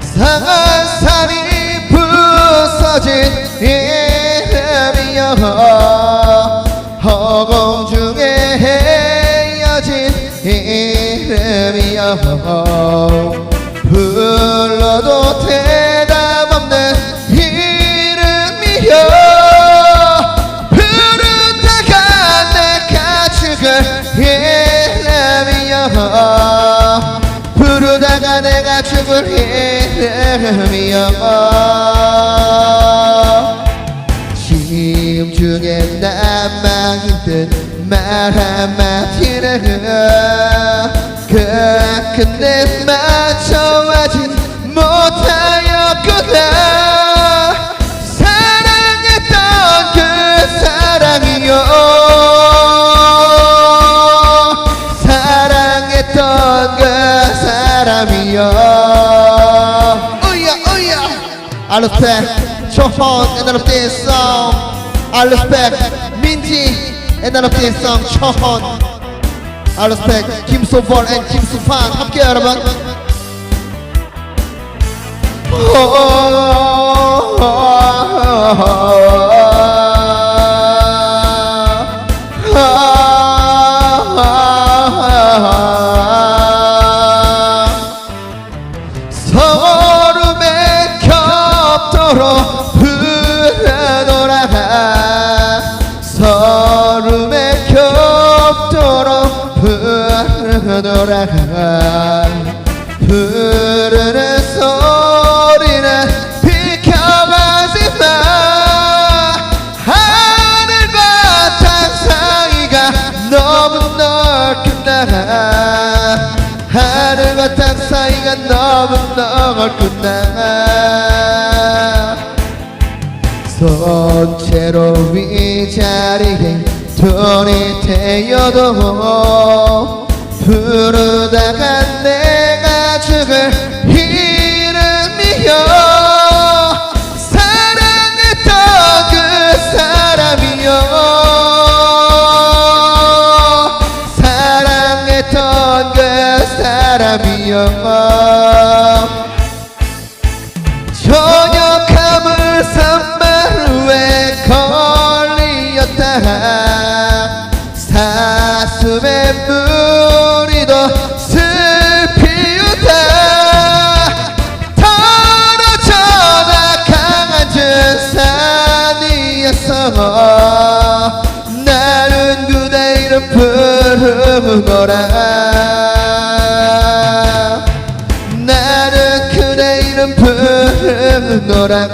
상한 산이 부서진 이름이여 허공 중에 헤어진 이름이여 불러도 대 부르다가 내가 죽을 이름이여 심중에 남아 있던 말 한마디는 끝끝내 맞 사람이요 우야 우야 I respect 초혼 and I love this song I respect 민지 and I love this song 초혼 I respect 김소vol and 김수판 함께 여러분 서 겹도록 부르노라 서름에 겹도록 부르노라 부르는 소리는 비켜가지 마 하늘과 땅 사이가 너무 넓구나 하늘과 땅 사이가 너무 넓구나 손채로 위자리에 돈이 되어도 부르다가 내가 죽을 이름이여. 사랑했던 그 사람이여. 사랑했던 그 사람이여 산이었어 나는 그대 이름 부르노라. 나는 그대 이름 부르노라